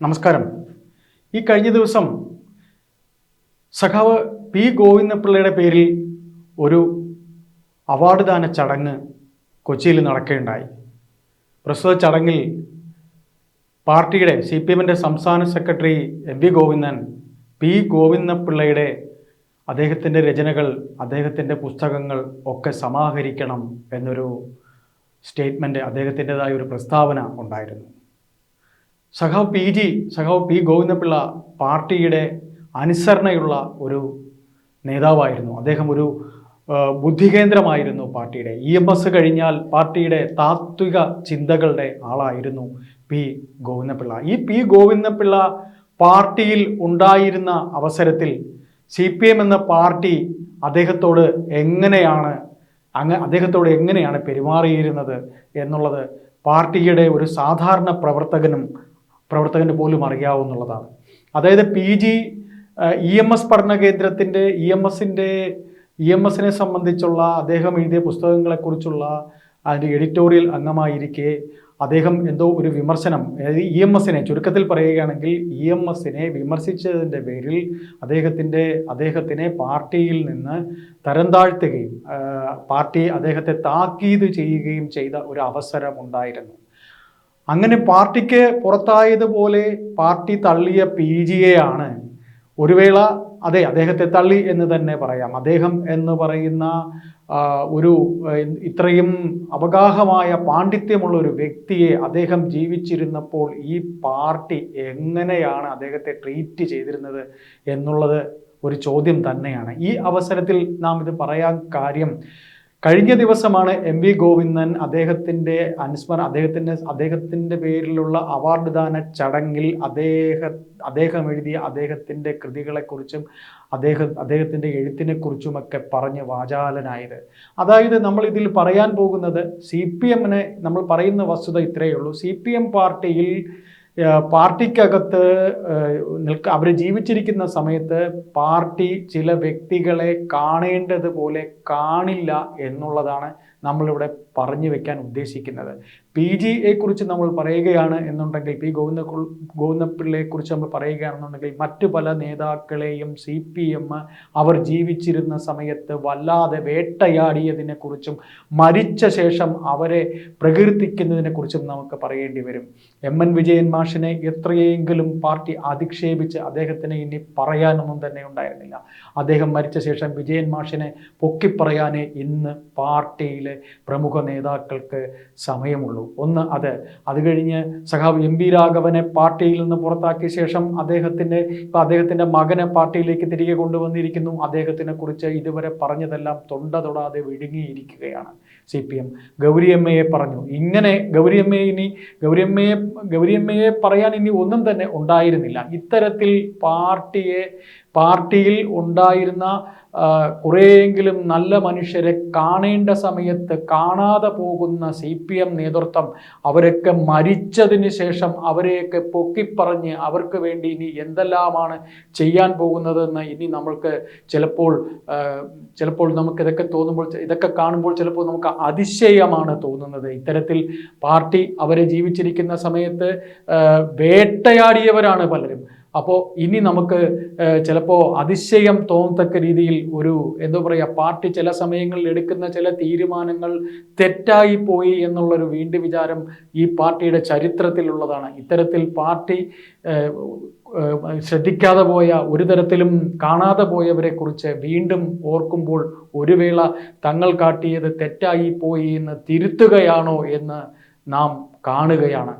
നമസ്കാരം. ഈ കഴിഞ്ഞ ദിവസം സഖാവ് പി ഗോവിന്ദപിള്ളയുടെ പേരിൽ ഒരു അവാർഡ് ദാന ചടങ്ങ് കൊച്ചിയിൽ നടക്കുകയുണ്ടായി. പ്രസ്തുത ചടങ്ങിൽ പാർട്ടിയുടെ സി പി എമ്മിന്റെ സംസ്ഥാന secretary M V Govindan P ഗോവിന്ദപിള്ളയുടെ അദ്ദേഹത്തിന്റെ രചനകൾ അദ്ദേഹത്തിന്റെ പുസ്തകങ്ങൾ ഒക്കെ സമാഹരിക്കണം എന്നൊരു സ്റ്റേറ്റ്മെന്റ് അദ്ദേഹത്തിന്റെതായ ഒരു പ്രസ്താവന ഉണ്ടായിരുന്നു. സഖാവ് പി ജി സഖാവ് പി ഗോവിന്ദപിള്ള പാർട്ടിയുടെ അനുസരണയുള്ള ഒരു നേതാവായിരുന്നു. അദ്ദേഹം ഒരു ബുദ്ധികേന്ദ്രമായിരുന്നു പാർട്ടിയുടെ. ഇ എം എസ് കഴിഞ്ഞാൽ പാർട്ടിയുടെ താത്വിക ചിന്തകളുടെ ആളായിരുന്നു പി ഗോവിന്ദപിള്ള. ഈ പി ഗോവിന്ദപിള്ള പാർട്ടിയിൽ ഉണ്ടായിരുന്ന അവസരത്തിൽ സി പി എം എന്ന പാർട്ടി അദ്ദേഹത്തോട് എങ്ങനെയാണ് അങ്ങ അദ്ദേഹത്തോട് എങ്ങനെയാണ് പെരുമാറിയിരുന്നത് എന്നുള്ളത് പാർട്ടിയുടെ ഒരു സാധാരണ പ്രവർത്തകനും പ്രവർത്തകന് പോലും അറിയാവുന്നുള്ളതാണ്. അതായത് P G E M S പഠന കേന്ദ്രത്തിന്റെ ഇ എം എസിന്റെ ഇ എം എസിനെ സംബന്ധിച്ചുള്ള അദ്ദേഹം എഴുതിയ പുസ്തകങ്ങളെക്കുറിച്ചുള്ള അതിന്റെ എഡിറ്റോറിയൽ അംഗമായിരിക്കെ അദ്ദേഹം എന്തോ ഒരു വിമർശനം അതായത് ഇ എം എസിനെ ചുരുക്കത്തിൽ പറയുകയാണെങ്കിൽ ഇ എം എസിനെ വിമർശിച്ചതിന്റെ പേരിൽ അദ്ദേഹത്തിന്റെ അദ്ദേഹത്തിനെ പാർട്ടിയിൽ നിന്ന് തരം താഴ്ത്തുകയും പാർട്ടി അദ്ദേഹത്തെ താക്കീത് ചെയ്യുകയും ചെയ്ത ഒരു അവസരം ഉണ്ടായിരുന്നു അങ്ങനെ പാർട്ടിക്ക് പുറത്തായതുപോലെ പാർട്ടി തള്ളിയ പി ആണ് ഒരു വേള അതെ അദ്ദേഹത്തെ തള്ളി എന്ന് തന്നെ പറയാം. അദ്ദേഹം എന്ന് പറയുന്ന ഒരു ഇത്രയും അവഗാഹമായ പാണ്ഡിത്യമുള്ള ഒരു വ്യക്തിയെ അദ്ദേഹം ജീവിച്ചിരുന്നപ്പോൾ ഈ പാർട്ടി എങ്ങനെയാണ് അദ്ദേഹത്തെ ട്രീറ്റ് ചെയ്തിരുന്നത് എന്നുള്ളത് ഒരു ചോദ്യം തന്നെയാണ്. ഈ അവസരത്തിൽ നാം ഇത് പറയാൻ കാര്യം കഴിഞ്ഞ ദിവസമാണ് എം വി ഗോവിന്ദൻ അദ്ദേഹത്തിന്റെ അനുസ്മരണ അദ്ദേഹത്തിന്റെ അദ്ദേഹത്തിന്റെ പേരിലുള്ള അവാർഡ് ദാന ചടങ്ങിൽ അദ്ദേഹ അദ്ദേഹം എഴുതിയ അദ്ദേഹത്തിന്റെ കൃതികളെക്കുറിച്ചും അദ്ദേഹം അദ്ദേഹത്തിന്റെ എഴുത്തിനെക്കുറിച്ചുമൊക്കെ പറഞ്ഞ് വാചാലനായത്. അതായത് നമ്മൾ ഇതിൽ പറയാൻ പോകുന്നത് സി പി എമ്മിനെ നമ്മൾ പറയുന്ന വസ്തുത ഇത്രയേ ഉള്ളൂ. സി പി എം പാർട്ടിയിൽ പാർട്ടിക്കകത്ത് നിൽക്ക അവർ ജീവിച്ചിരിക്കുന്ന സമയത്ത് പാർട്ടി ചില വ്യക്തികളെ കാണേണ്ടതുപോലെ കാണില്ല എന്നുള്ളതാണ് നമ്മളിവിടെ പറഞ്ഞു വെക്കാൻ ഉദ്ദേശിക്കുന്നത്. പി ജിയെ കുറിച്ച് നമ്മൾ പറയുകയാണ് എന്നുണ്ടെങ്കിൽ പി ഗോവിന്ദ കുറിച്ച് നമ്മൾ പറയുകയാണെന്നുണ്ടെങ്കിൽ മറ്റു പല നേതാക്കളെയും സി പി എം അവർ ജീവിച്ചിരുന്ന സമയത്ത് വല്ലാതെ വേട്ടയാടിയതിനെക്കുറിച്ചും മരിച്ച ശേഷം അവരെ പ്രകീർത്തിക്കുന്നതിനെക്കുറിച്ചും നമുക്ക് പറയേണ്ടി വരും. എം എൻ വിജയൻ മാഷിനെ എത്രയെങ്കിലും പാർട്ടി അധിക്ഷേപിച്ച് അദ്ദേഹത്തിന് ഇനി പറയാനൊന്നും തന്നെ ഉണ്ടായിരുന്നില്ല. അദ്ദേഹം മരിച്ച ശേഷം വിജയൻ മാഷിനെ പൊക്കിപ്പറയാനേ ഇന്ന് പാർട്ടിയിലെ പ്രമുഖ നേതാക്കൾക്ക് സമയമുള്ളൂ. ഒന്ന് അത് അത് കഴിഞ്ഞ് സഖാവ് എം വി രാഘവനെ പാർട്ടിയിൽ നിന്ന് പുറത്താക്കിയ ശേഷം അദ്ദേഹത്തിന്റെ ഇപ്പം അദ്ദേഹത്തിന്റെ മകനെ പാർട്ടിയിലേക്ക് തിരികെ കൊണ്ടുവന്നിരിക്കുന്നു. അദ്ദേഹത്തിനെ കുറിച്ച് ഇതുവരെ പറഞ്ഞതെല്ലാം തൊണ്ട തൊടാതെ വിഴുങ്ങിയിരിക്കുകയാണ് സി പി എം ഗൗരിയമ്മയെ പറഞ്ഞു. ഇങ്ങനെ ഗൗരിയമ്മയെ ഇനി ഗൗരിയമ്മയെ ഗൗരിയമ്മയെ പറയാൻ ഇനി ഒന്നും തന്നെ ഉണ്ടായിരുന്നില്ല. ഇത്തരത്തിൽ പാർട്ടിയെ പാർട്ടിയിൽ ഉണ്ടായിരുന്ന കുറേയെങ്കിലും നല്ല മനുഷ്യരെ കാണേണ്ട സമയത്ത് കാണാതെ പോകുന്ന സി പി എം നേതൃത്വം അവരൊക്കെ മരിച്ചതിന് ശേഷം അവരെയൊക്കെ പൊക്കിപ്പറഞ്ഞ് അവർക്ക് വേണ്ടി ഇനി എന്തെല്ലാമാണ് ചെയ്യാൻ പോകുന്നതെന്ന് ഇനി നമ്മൾക്ക് ചിലപ്പോൾ ചിലപ്പോൾ നമുക്ക് ഇതൊക്കെ തോന്നുമ്പോൾ ഇതൊക്കെ കാണുമ്പോൾ ചിലപ്പോൾ നമുക്ക് അതിശയമാണ് തോന്നുന്നത്. ഇത്തരത്തിൽ പാർട്ടി അവരെ ജീവിച്ചിരിക്കുന്ന സമയത്ത് വേട്ടയാടിയവരാണ് പലരും. അപ്പോൾ ഇനി നമുക്ക് ചിലപ്പോൾ അതിശയം തോന്നത്തക്ക രീതിയിൽ ഒരു എന്താ പറയുക പാർട്ടി ചില സമയങ്ങളിൽ എടുക്കുന്ന ചില തീരുമാനങ്ങൾ തെറ്റായി പോയി എന്നുള്ളൊരു വീണ്ടും വിചാരം ഈ പാർട്ടിയുടെ ചരിത്രത്തിലുള്ളതാണ്. ഇത്തരത്തിൽ പാർട്ടി ശ്രദ്ധിക്കാതെ പോയ ഒരു തരത്തിലും കാണാതെ പോയവരെ കുറിച്ച് വീണ്ടും ഓർക്കുമ്പോൾ ഒരു വേള തങ്ങൾ കാട്ടിയത് തെറ്റായി പോയി എന്ന് തിരുത്തുകയാണോ എന്ന് നാം കാണുകയാണ്.